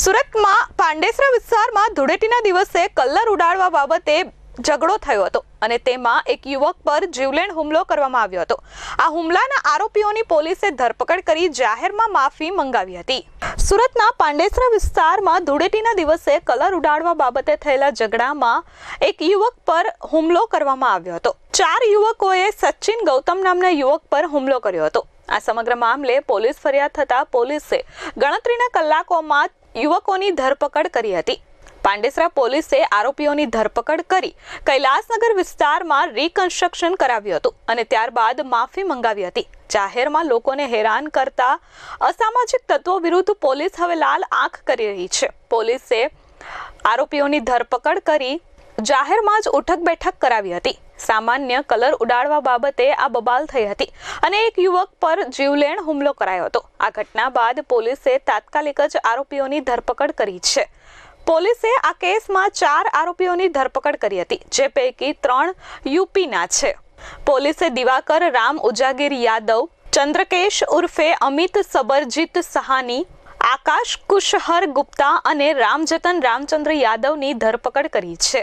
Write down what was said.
સુરતમાં પાંડેસરા વિસ્તારમાં ધૂળેટીના દિવસે કલર ઉડાડવા બાબતે ઝઘડો થયો હતો અને તેમાં એક યુવક પર જીવલેણ હુમલો કરવામાં આવ્યો હતો. આ હુમલાના આરોપીઓની પોલીસે ધરપકડ કરી જાહેરમાં માફી મંગાવી હતી. સુરતના પાંડેસરા વિસ્તારમાં ધૂળેટીના દિવસે કલર ઉડાડવા બાબતે થયેલા ઝઘડામાં એક યુવક પર હુમલો કરવામાં આવ્યો હતો. ચાર યુવકોએ સચિન ગૌતમ નામના યુવક પર હુમલો કર્યો હતો. આ સમગ્ર મામલે પોલીસ ફરિયાદ થતાં પોલીસે ગણતરીના કલાકોમાં યુવકોની ધરપકડ કરી હતી. પાંડેસરા પોલીસે આરોપીઓની ધરપકડ કરી કૈલાસનગર વિસ્તારમાં રિકન્સ્ટ્રક્શન કરાવ્યું હતું અને ત્યારબાદ માફી મંગાવી હતી. જાહેરમાં લોકોને હેરાન કરતા અસામાજિક તત્વો વિરુદ્ધ પોલીસ હવે લાલ આંખ કરી રહી છે. પોલીસે આરોપીઓની ધરપકડ કરી જાહેરમાં જ ઉઠક બેઠક કરાવી હતી. સામાન્ય કલર ઉડાડવા બાબતે આ બબાલ થઈ હતી અને એક યુવક પર જીવલેણ હુમલો કરાયો હતો. આ ઘટના બાદ પોલીસે તાત્કાલિક જ આરોપીઓની ધરપકડ કરી છે. પોલીસે આ કેસમાં ચાર આરોપીઓની ધરપકડ કરી હતી, જે પૈકી ત્રણ યુપીના છે. પોલીસે દિવાકર રામ ઉજાગીર યાદવ, ચંદ્રકેશ ઉર્ફે અમિત સબરજીત સહાની, આકાશ કુશહર ગુપ્તા અને રામજતન રામચંદ્ર યાદવની ધરપકડ કરી છે.